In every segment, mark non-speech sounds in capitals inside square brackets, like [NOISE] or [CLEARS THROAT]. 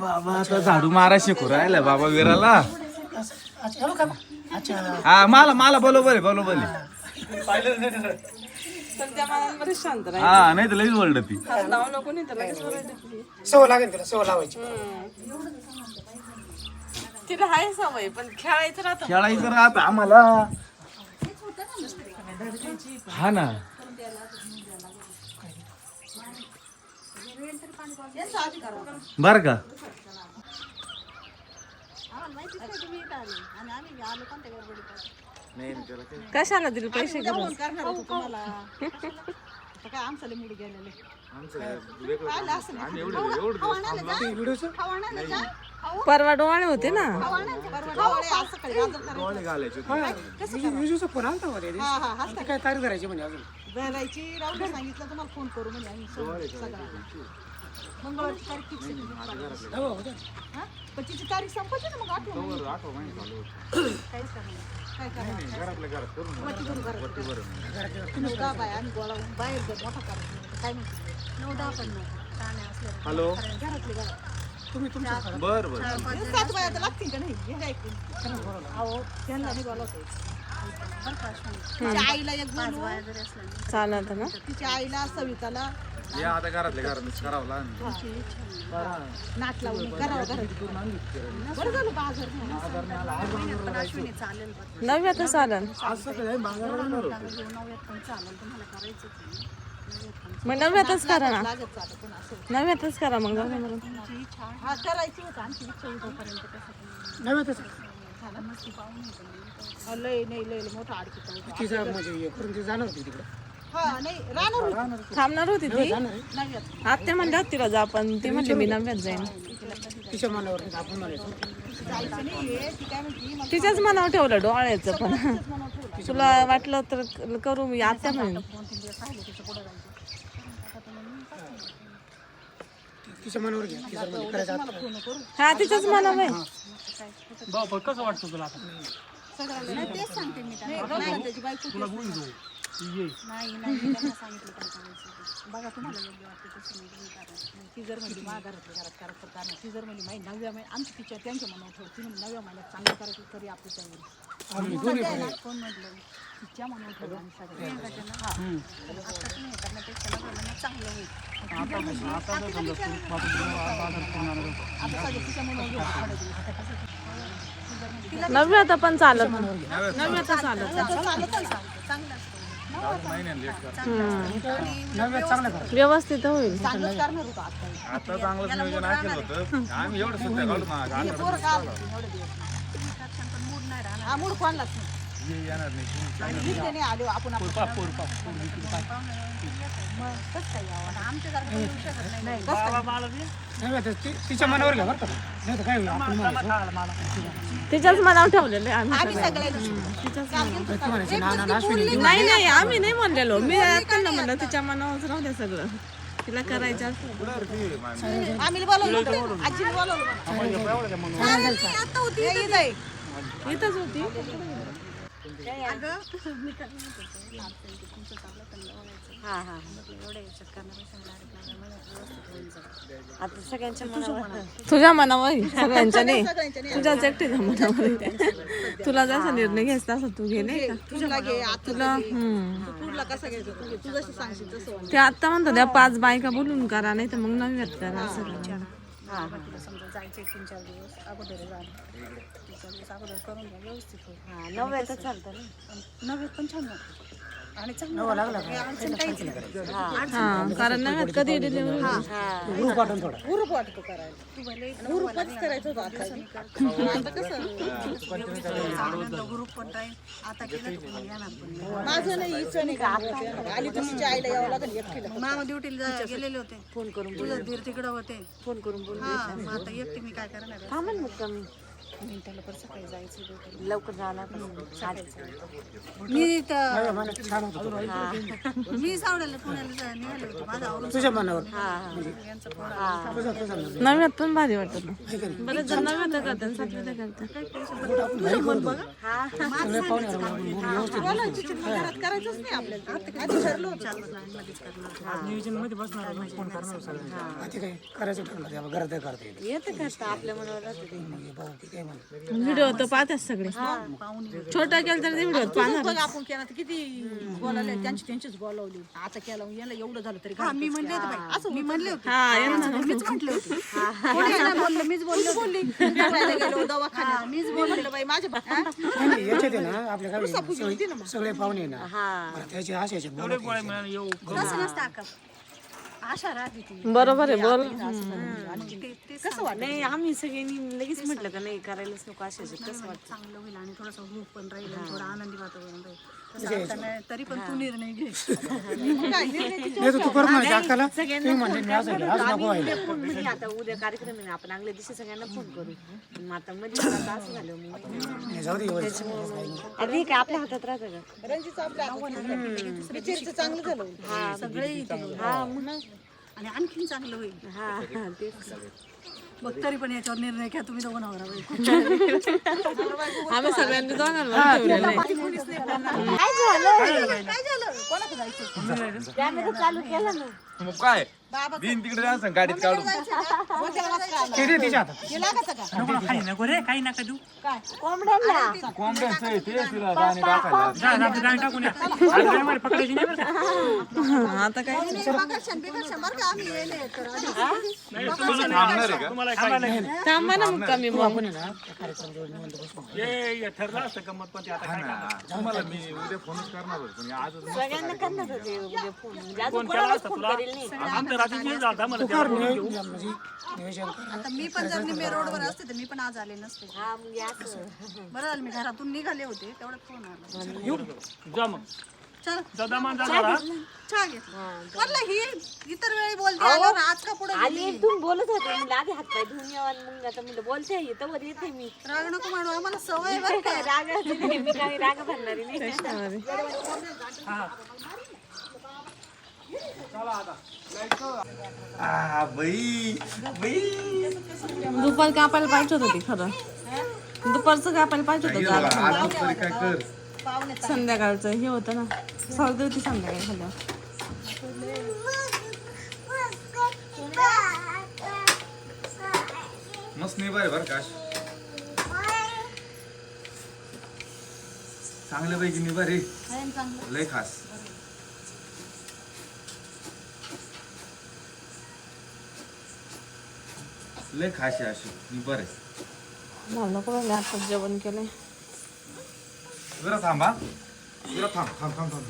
बाबा आता झाडू मारा शिकू राहिला बाबा विराला. अच्छा हो का अच्छा. हा मला मला बरोबर आहे बरोबर हा. नाही तर लगेच वर्ल्ड ती लागेल त्याला लावायची. तिला आहे सवय पण खेळायचं राहतं. खेळायचं राहत आम्हाला. हा ना. बर का? कशाला दिले पैसे परवा डोळे होते ना. काय? तारीख धरायची म्हणजे अजून? भरायची राहू सांगितलं तुम्हाला फोन करू म्हणजे आम्ही सगळं मंगळवारची तारीख फिक्स आहे हो, होतं. हा? पण तिची तारीख संपते ना मग आठवण काहीच. काय करणार घरात. नऊ दहा बाया आम्ही गोळा बाहेर जर मोठा करायचा काय म्हणते? नऊ दहा पण हॅलो? घरातले घरात. तुम्ही तुमचं बर बर. हे सात बाया तर लागतील का नाही? हे काय अहो त्यांना नाही बोलावता तिच्या आईला एक बोलू. चालत ना? तिच्या आईला सविताला या आता घरातले घरात करावं लागेल. नाट लावून घरावर घरात. बरं झालं बाजार नव्यातच चालन मग नव्यातच करा ना. लागत चालत पण असं नव्यातच करा मग जाऊ दे. हा करायची होतं आमची इच्छा होती तोपर्यंत कसं नव्हे तसं हा, लय नाही लय लय मोठा अडकी तिचं म्हणजे हे करून ती जाणार होती तिकडे. हा नाही राहणार होती. थांबणार होती ती? जाणार आहे. नव्यात आत्या म्हणल्या होत्या तिला जा पण ती म्हणली मी नव्यात जाईन. तिच्या मनावर नाही, आपण म्हणायचं जायचं नाही आहे. ती काय म्हणती मला तिच्याच मनावर ठेवलं डोळ्याचं पण मनावर ठेवलं. [LAUGHS] तुला वाटलं तर करू मी आत्या म्हणेन. दोन तीन दिवस राहिले तिच्या पुढे जायचं तिच्या मनावर घ्या तिचं म्हणजे करायचं आता. फोन करू. हा तिच्याच मनावर आहे. सगळ्याला तेच सांगते मी त्यांना. त्याची बायको तेच सांगते. नाही नाही मी त्यांना सांगितलं काय करायचं बघा तुम्हाला योग्य वाटतं तसं नाही तुम्ही करा मग ती जर म्हणली मा घरातल्या घरात करायचं तर करा ती जर म्हणली माही नवव्या महिन्यात आमची तिच्या त्यांच्या मनावर ठेव ती म्हणली नवव्या महिन्यात चांगलं करायचं तरी आम्ही दोन्ही पण आहे. कोण म्हटलं? तिच्या मनावर ठेव आम्ही सगळे. हा. आता तुम्ही हे करण्यापेक्षा महिन्यात चांगलं होईल. आता सगळे तिच्या मनावर घेऊ नव्यात पण चालत नव्यात चालत. चांगलं नव्यात चांगलं करा व्यवस्थित होईल. चांगलंच करणार होतं आता आता चांगलंच नियोजन होतं. आम्ही एवढं सुद्धा घालू ना हा मूड कोणलाच नाही. येणार नाही. आणि इथे नाही आलो आपण आपण मग कसं काय यावं आमच्या सारखं येऊ शकत नाही. नाही कसं? काय? नव्हे ती- तिच्या मनावर घ्या बरं का. नाही तर काय होईल? आपण म्हणायचं तिच्याच मनावर ठेवलेलं आहे आम्ही सगळे. नाही नाही आम्ही नाही म्हणलेलो. मी त्यांना म्हणलं तिच्या मनावर राहू द्या सगळं. तिला करायचं असलं. आम्ही बोलवलं होतं. आजीने बोलवलं. होतं. आता होती. इथं. होती [LAUGHS] तुझ्या मनावर आहे, सगळ्यांच्या नाही सगळ्यांच्या नाही. तुझ्याच एकटीच्या मनावर आहे. तुला जसा निर्णय घ्यायचा तसा तू घे नाही का तुला घे आता तुला हम्म. तुला कसं घ्यायचं तू घे. तू जशी सांगशील तसं होणार. ते आता म्हणतो त्या पाच बायका बोलून करा नाही तर मग नव्यात करा असं करा. तुला समजा जायचं तीन चार दिवस अगोदर जा. तीन चार दिवस अगोदर करून घ्या व्यवस्थित होईल. नव्यातच चालतं नव्यात पण छान वाटतं. नाही. हा कारण नव्यात कधी डिलिव्हरी ग्रुप वाटून थोडा. हुरूप वाटतो करायला. हुरूपच करायचं होतं आता? [LAUGHS] आता कसं? माझं नाही इच्छा नाही. का आली तर तिच्या आईला यावं लागेल एकटीला मामा ड्युटीला गेलेले होते. फोन करून तुझं धीर तिकडं होते. फोन करून बोल हा मग आता एकटी मी काय करणार आहे? मिनिटाला परत सकाळी जायचं ड्युटीला. लवकर जाणार मी तर. मी सावड्याला पुण्याला जा- निघाले होते. माझा आवरून तुझ्या मनावर. यांचा फोन आला. तुझं तुझं मनावर. नव्यात पण भारी वाटत ना. बरेच जण नव्यात करतात सातव्यात घरात करायचंच नाही आपल्याला. आधी ठरलं होतं. आता काय? करायचं ठरलं ते घरात काय करता येईल? येतं करता आपल्या मनावर राहतं ते. मग हे पाहू की काय म्हणा व्हिडिओ तर पाहतात सगळे. छोटा केला तर ते व्हिडिओ पाहणार बघ आपण केला तर किती बोलायला त्यांची त्यांचीच बोलावली. आता केलं याला एवढं झालं तरी मी म्हणले होते असं मी म्हणले होते. हा मीच म्हटले होते. कोणी नाही बोललं मीच बोलले बोलली. दवाखान्यात. मीच बोलले. बाई माझ्या हा? याच्यात ना सगळे पाहुणे ना. त्याची आशा आशा राहते ती. बरोबर आहे बोल. आणि ते ते कसं वाटतं? नाही आम्ही सगळ्यांनी लगेच म्हटलं का नाही करायलाच नको अशाचे. कसं वाटतं? चांगलं होईल आणि थोडासा ग्रुप पण राहील आणि थोडं आनंदी वातावरण राहील. तरी पण तू निर्णय घे. मग काय निर्णय तिच्या- नाही तर तू करत नाही अक्काला तुम्ही म्हणले मी असं केलं, असं नको व्हायला. फोन म्हणजे आता उद्या कार्यक्रम आहे ना आपण आगल्या दिवशी सगळ्यांना फोन करू. मग आता मध्ये मला आता असं झालं मी. नाही, जाऊ दे एवढं. अरे काय आपल्या हातात राहतं का? आपल्या. बिचारीचं चांगलं झालं. सगळे इथे. हा मग? आणि आणखीन चांगलं होईल. हा हा तेच. मग तरी पण याच्यावर निर्णय घ्या तुम्ही दोघं नवरा बायको. आम्ही सगळ्यांनी जाणार ठेवलेलं आहे. काय झालं? कोणाकडे जायचं? कॅमेरा चालू केला ना. मग काय? बाबा दिन तिकडे जायचं गाडीत काढून. जायचं का? वडिलांना जायचं. ते दे तिच्या हातात हे लागायचं का काय? कोंबड्यांना. कोंबड्यांचं आहे ते तिला गाणी दाखवायला. आता काय? पकडशान, बिकडशान बरं का आम्ही येले तर. आधी. थांबणार आहे का? थांबा ना. मग कमी मग. आपण आहे ना त्या कार्यक्रमाजवळ निवांत बसू. ना. तुम्हाला मी उद्या फोनच करणार होतो. पण आज सगळ्यांना करणार होते उद्या फोन. म्हणजे अजून कोणालाच फोन करेल नाही. तू आता मी पण जर निम्मे रोडवर असते तर मी पण आज आले नसते. हा मग या असं बरं झालं मी घरातून निघाले होते तेवढ्यात फोन आला. चल. चहा घेतला. म्हटलं ही इतर वेळी बोलते आल्यावर आज का पुढे आली तुम्ही बोलत होते म्हणजे आधी हात पाय धुवून यावा मग आता म्हणलं बोलते येतं वर येते मी. राग नको म्हणू आम्हाला सवय बरं का. [LAUGHS] राग नाही, मी काही राग भरणारी नाही. आ, बाई बाई दुपार कापायला पाहिजे होत खरं. दुपारचं कापायला पाहिजे संध्याकाळचं हे ना. होती संध्याकाळी खाल्ल्या मस्त काश चांगलं निभा रे लय खास. लय आहे अशी. आहे. मला नको राहिले आता जेवण केलंय. जरा थांबा. जरा थांब थांब थांब थांब.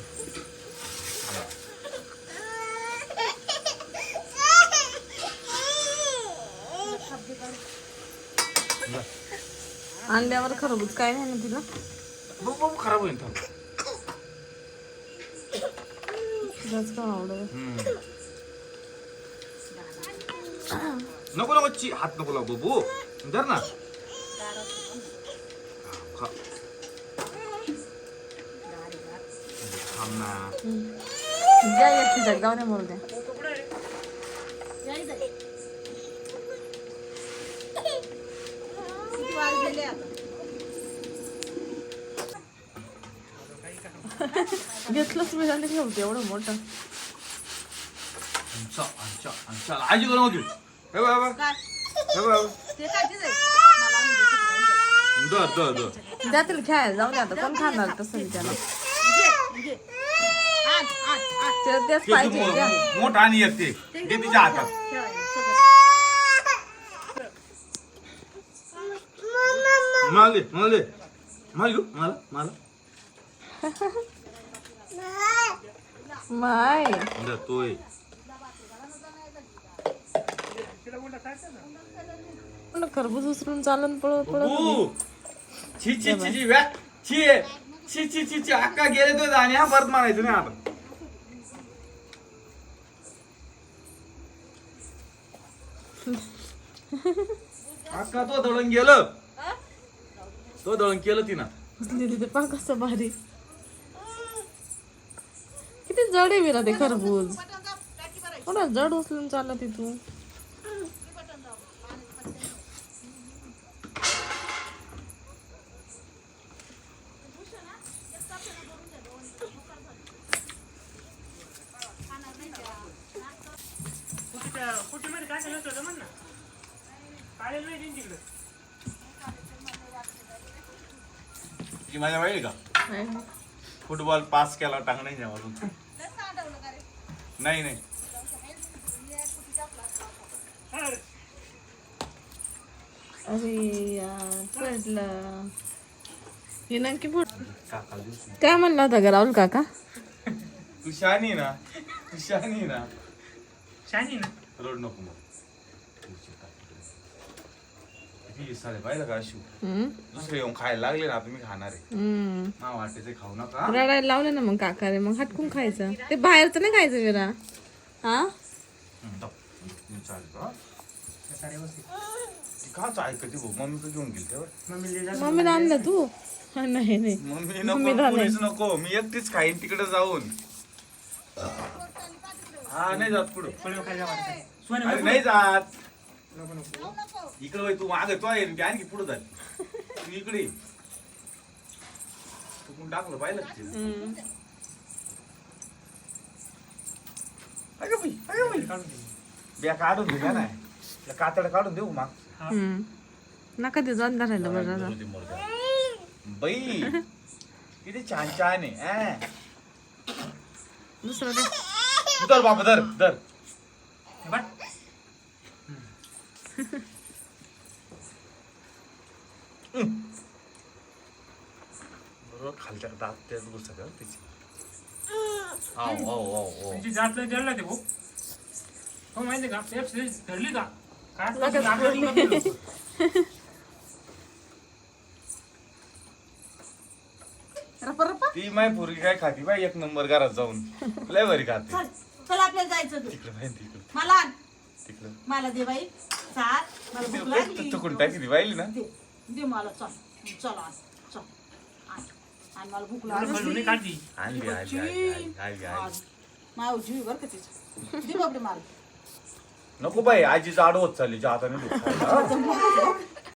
अंड्यावर खरबूज काय नाही ना तिला बघ बघ खराब होईल थांब. जास्त आवडत हम्म. [CLEARS THROAT] नको नको ची हात नको लावू बबू धर ना खा. थांब ना द्या एक तिच्या गावने मरू द्या किती वाजलेले आता घेतलंच एवढं मोठं अंचा अंचा अंचा आजी करू नको हे बघ, हे. काय हे. ते तिचं. दर दर दर द्या तिला खेळायला जाऊ दे आता कोण खाणार तसं त्याला. तिला तेच ते पाहिजे तू द्या. मो- मोठा आणि एक ते दे तिच्या हातात. मला दे मला दे मला घेऊ मला मला माय दर तोय खरबूज उचलून चालून पळत पळत छी छी छी छी व्या. छी छी छी छी छी अक्का गेले तो आणि हा परत मारायचं नाही आता. अक्का तो दळून गेलं. तो दळण केलं तिनं. तिथे पा कसं भारी. किती जड आहे विरा ते खरबूज. थोडा जड उचलून चालला तिथून काय केलं होतं म्हण ना? काढेल नाही त्यांची इकडे की माझ्या वाईट का? फुटबॉल पास केला टाकण्याच्या मागून नाही नाही. अरे. यार पडलं. हे नक्की फुट काका दिवशी काय म्हणला होता ग राहुल काका? तू शानी ना? तू शानी ना? शानी ना? रोड नको मग. किती साडे पाहिलं का शिव? हम्म? दुसरे येऊन खायला लागले ना आता मी खाणार आहे. हम्म. ना वाटते ते खाऊ नका. रडायला लावलं ना मग काकाने मग हटकून खायचं. ते बाहेरचं नाही खायचं विरा. हा? हम्म, जाऊ. मी चालतो. सारे व्यवस्थित ती काच ऐकते भाऊ? मम्मी तर घेऊन गेली तेव्हा. मम्मी ले मम्मीला आणलं तू. हा, नाही नाही. मम्मी नको. कोणीच नको. मी एकटीच खाईन तिकडे जाऊन. हा नाही जात पुढं. पळव खायला वाटतं सोने अरे नाही जात. नको नको इकडे वय तू मागे तो आहे ती आणखी पुढे झाली तू इकडे ये. तू कोण टाकलं पाहिलं का ते? हम्म. अगं बाई, अगं बाई. काढून बिया काढून कातड काढून देऊ मग हम्म. नका ते जाऊन धरायला बरं आता. बाई किती छान छान आहे अं. दुसरं दे. तू धर बाबा धर धर हे बघ बरोबर खालच्या दात त्याच कर जात लय जळला ते भाऊ. हो माहिती का? पेप सिरीज धरली का? ती माय पोरगी काय खाती बाई? एक नंबर घरात जाऊन. लय बरी खाते. चल चल आपल्याला जायचं तू तिकडे मला. तिकडे. मला दे बाई. चाल. मला भूक लागली. चुकून टाकी ती ना. दे मला चल. चल आण चल. आण आण मला भूक लागली. जीव बरं का तिचं. दे मला. नको बाई आजीचं आड होत चालली ज्या हाताने खायला.